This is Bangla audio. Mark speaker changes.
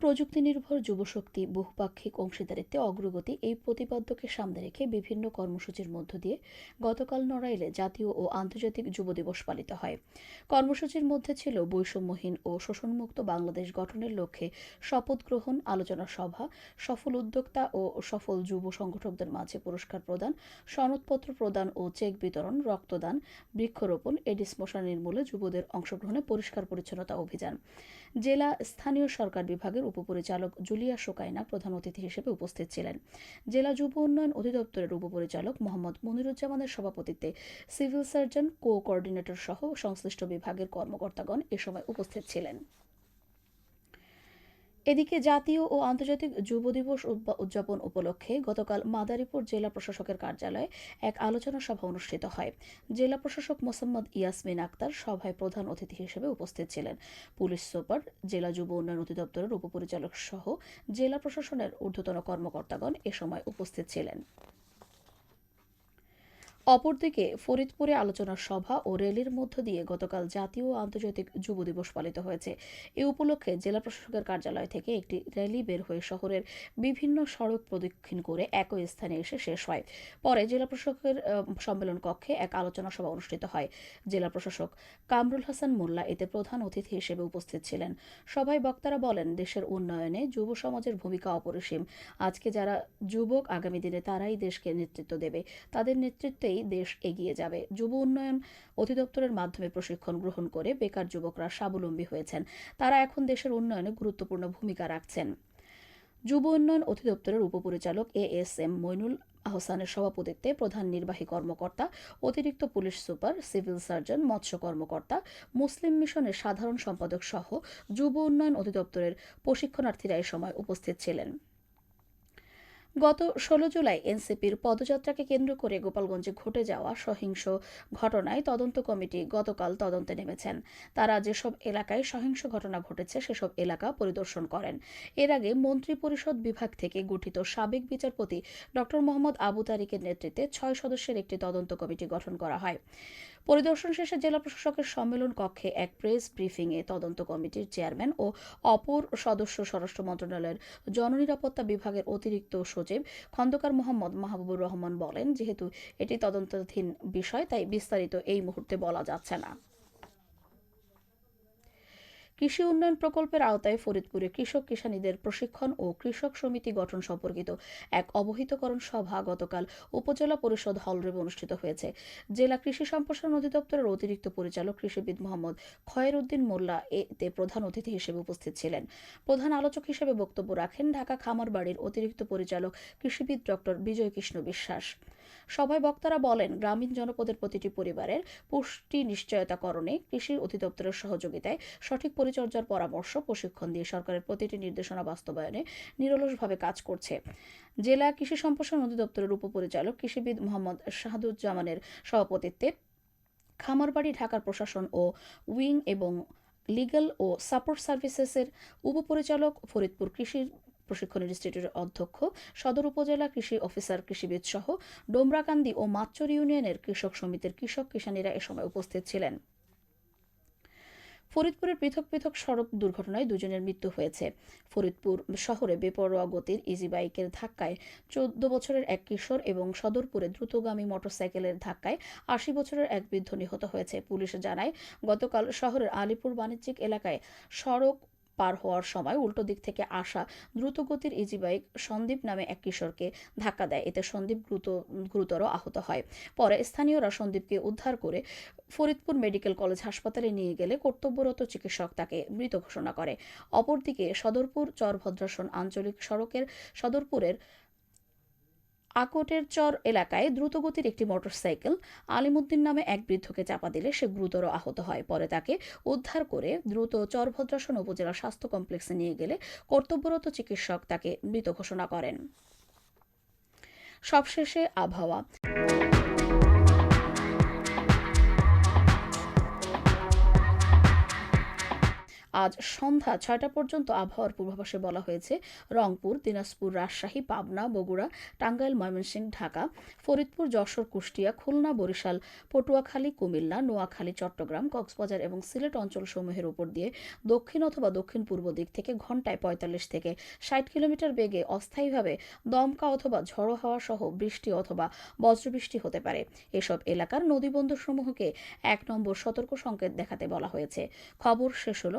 Speaker 1: প্রযুক্তি নির্ভর যুবশক্তি বহুপাক্ষিক অংশীদারিত্বে অগ্রগতি এই প্রতিপাদ্যকে সামনে রেখে বিভিন্ন কর্মসূচির মধ্য দিয়ে গতকাল নড়াইলে জাতীয় ও আন্তর্জাতিক যুব দিবস পালিত হয়। কর্মসূচির মধ্যে ছিল বৈষম্যহীন ও শোষণমুক্ত বাংলাদেশ গঠনের লক্ষ্যে শপথ গ্রহণ, আলোচনা সভা, সফল উদ্যোক্তা ও সফল যুব সংগঠকদের মাঝে পুরস্কার প্রদান, সনদপত্র প্রদান ও চেক বিতরণ, রক্তদান, বৃক্ষরোপণ, এডিস মশা নির্মূলে যুবদের অংশগ্রহণে পরিষ্কার পরিচ্ছন্নতা অভিযান। জেলা স্থানীয় সরকার বিভাগের উপপরিচালক জুলিয়া শোকাইনা প্রধান অতিথি হিসেবে উপস্থিত ছিলেন। জেলা যুব উন্নয়ন অধিদপ্তরের উপপরিচালক মোহাম্মদ মনিরুজ্জামানের সভাপতিত্বে সিভিল সার্জন কো কোঅর্ডিনেটর সহ সংশ্লিষ্ট বিভাগের কর্মকর্তাগণ এ সময় উপস্থিত ছিলেন। এদিকে জাতীয় ও আন্তর্জাতিক যুব দিবস উদযাপন উপলক্ষে গতকাল মাদারীপুর জেলা প্রশাসকের কার্যালয়ে এক আলোচনা সভা অনুষ্ঠিত হয়। জেলা প্রশাসক মোসাম্মদ ইয়াসমিন আক্তার সভায় প্রধান অতিথি হিসেবে উপস্থিত ছিলেন। পুলিশ সুপার, জেলা যুব উন্নয়ন অধিদপ্তরের উপপরিচালক সহ জেলা প্রশাসনের ঊর্ধ্বতন কর্মকর্তাগণ এ সময় উপস্থিত ছিলেন। অপরদিকে ফরিদপুরে আলোচনা সভা ও র্যালির মধ্য দিয়ে গতকাল জাতীয় আন্তর্জাতিক যুব দিবস পালিত হয়েছে। এ উপলক্ষে জেলা প্রশাসকের কার্যালয় থেকে একটি র্যালি বের হয়ে শহরের বিভিন্ন সড়ক প্রদক্ষিণ করে একই স্থানে এসে শেষ হয়। পরে জেলা প্রশাসকের সম্মেলন কক্ষে এক আলোচনা সভা অনুষ্ঠিত হয়। জেলা প্রশাসক কামরুল হাসান মোল্লা এতে প্রধান অতিথি হিসেবে উপস্থিত ছিলেন। সভায় বক্তারা বলেন, দেশের উন্নয়নে যুব সমাজের ভূমিকা অপরিসীম। আজকে যারা যুবক আগামী দিনে তারাই দেশকে নেতৃত্ব দেবে। তাদের নেতৃত্বেই দেশ এগিয়ে যাবে। যুব উন্নয়ন অধিদপ্তরের মাধ্যমে প্রশিক্ষণ গ্রহণ করে বেকার যুবকরা স্বাবলম্বী হয়েছেন। তারা এখন দেশের উন্নয়নে গুরুত্বপূর্ণ ভূমিকা রাখছেন। যুব উন্নয়ন অধিদপ্তরের উপপরিচালক এ এস এম মইনুল আহসানের সভাপতিত্বে প্রধান নির্বাহী কর্মকর্তা, অতিরিক্ত পুলিশ সুপার, সিভিল সার্জন, মৎস্য কর্মকর্তা, মুসলিম মিশনের সাধারণ সম্পাদক সহ যুব উন্নয়ন অধিদপ্তরের প্রশিক্ষণার্থীরা এ সময় উপস্থিত ছিলেন। গত ষোলো জুলাই এনসিপির পদযাত্রাকে কেন্দ্র করে গোপালগঞ্জে ঘটে যাওয়া সহিংস ঘটনায় তদন্ত কমিটি গতকাল তদন্তে নেমেছেন। তারা যেসব এলাকায় সহিংস ঘটনা ঘটেছে, সেসব এলাকা পরিদর্শন করেন। এর আগে মন্ত্রিপরিষদ বিভাগ থেকে গঠিত সাবেক বিচারপতি ড মোহাম্মদ আবু তারিকের নেতৃত্বে ছয় সদস্যের একটি তদন্ত কমিটি গঠন করা হয়। পরিদর্শন শেষে জেলা প্রশাসকের সম্মেলন কক্ষে এক প্রেস ব্রিফিংয়ে তদন্ত কমিটির চেয়ারম্যান ও অপর সদস্য স্বরাষ্ট্র মন্ত্রণালয়ের জননিরাপত্তা বিভাগের অতিরিক্ত সচিব খন্দকার মোহাম্মদ মাহবুবুর রহমান বলেন, যেহেতু এটি তদন্তাধীন বিষয়, তাই বিস্তারিত এই মুহূর্তে বলা যাচ্ছে না। কৃষি উন্নয়ন প্রকল্পের আওতায় ফরিদপুরে কৃষক কিষানীদের প্রশিক্ষণ ও কৃষক সমিতি গঠন সম্পর্কিত এক অবহিতকরণ সভা গতকাল উপজেলা পরিষদ হল হলরুমে অনুষ্ঠিত হয়েছে। জেলা কৃষি সম্প্রসারণ অধিদপ্তরের অতিরিক্ত পরিচালক কৃষিবিদ মোহাম্মদ খয়েরউদ্দিন মোল্লা এতে প্রধান অতিথি হিসেবে উপস্থিত ছিলেন। প্রধান আলোচক হিসেবে বক্তব্য রাখেন ঢাকা খামারবাড়ির অতিরিক্ত পরিচালক কৃষিবিদ ডক্টর বিজয় কৃষ্ণ বিশ্বাস। সভায় বক্তারা বলেন, গ্রামীণ জনপদের প্রতিটি পরিবারের পুষ্টি নিশ্চয়তাকরণে কৃষি অধিদপ্তরের সহযোগিতায় সঠিক পরিচর্যার পরামর্শ, প্রশিক্ষণ দিয়ে সরকারের প্রতিটি নির্দেশনা বাস্তবায়নে নিরলসভাবে কাজ করছে। জেলা কৃষি সম্প্রসারণ অধিদপ্তরের উপপরিচালক কৃষিবিদ মোহাম্মদ শাহাদুজ্জামানের সভাপতিত্বে খামারবাড়ি ঢাকার প্রশাসন ও উইং এবং লিগ্যাল ও সাপোর্ট সার্ভিসেসের উপপরিচালক ফরিদপুর কৃষি প্রশিক্ষণ ইনস্টিটিউটের অধ্যক্ষ, সদর উপজেলা কৃষি অফিসার, কৃষিবিদ সহ ডোমরাকান্দি ও মাচ্চর ইউনিয়নের কৃষক সমিতির কৃষক কিষানীরা এ সময় উপস্থিত ছিলেন। ফরিদপুরের পৃথক পৃথক সড়ক দুর্ঘটনায় দুজনের মৃত্যু হয়েছে। ফরিদপুর শহরে বেপরোয়া গতির ইজি বাইকের ধাক্কায় চোদ্দ বছরের এক কিশোর এবং সদরপুরে দ্রুতগামী মোটরসাইকেলের ধাক্কায় আশি বছরের এক বৃদ্ধ নিহত হয়েছে। পুলিশ জানায়, গতকাল শহরের আলিপুর বাণিজ্যিক এলাকায় সড়ক পার হওয়ার সময় উল্টো দিক থেকে আসা দ্রুতগতির ইজিবাইক সন্দীপ নামে এক কিশোরকে ধাক্কা দেয়। এতে সন্দীপ গুরুত গুরুতর আহত হয়। পরে স্থানীয়রা সন্দীপকে উদ্ধার করে ফরিদপুর মেডিকেল কলেজ হাসপাতালে নিয়ে গেলে কর্তব্যরত চিকিৎসক তাকে মৃত ঘোষণা করে। অপরদিকে সদরপুর চরভদ্রাসন আঞ্চলিক সড়কের সদরপুরের আকোটের চর এলাকায় দ্রুতগতির একটি মোটরসাইকেল আলিমুদ্দিন নামে এক বৃদ্ধকে চাপা দিলে সে গুরুতর আহত হয়। পরে তাকে উদ্ধার করে দ্রুত চরভদ্রাসন উপজেলা স্বাস্থ্য কমপ্লেক্সে নিয়ে গেলে কর্তব্যরত চিকিৎসক তাকে মৃত ঘোষণা করেন। সবশেষে আবহাওয়া। আজ সন্ধ্যা ছয়টা পর্যন্ত আবহাওয়ার পূর্বাভাসে বলা হয়েছে, রংপুর, দিনাজপুর, রাজশাহী, পাবনা, বগুড়া, টাঙ্গাইল, ময়মনসিংহ, ঢাকা, ফরিদপুর, যশোর, কুষ্টিয়া, খুলনা, বরিশাল, পটুয়াখালী, কুমিল্লা, নোয়াখালী, চট্টগ্রাম, কক্সবাজার এবং সিলেট অঞ্চলসমূহের উপর দিয়ে দক্ষিণ অথবা দক্ষিণ পূর্ব দিক থেকে ঘন্টায় পঁয়তাল্লিশ থেকে ষাট কিলোমিটার বেগে অস্থায়ীভাবে দমকা অথবা ঝড়ো হাওয়া সহ বৃষ্টি অথবা বজ্রবৃষ্টি হতে পারে। এসব এলাকার নদীবন্দরসমূহকে এক নম্বর সতর্ক সংকেত দেখাতে বলা হয়েছে। খবর শেষ হলো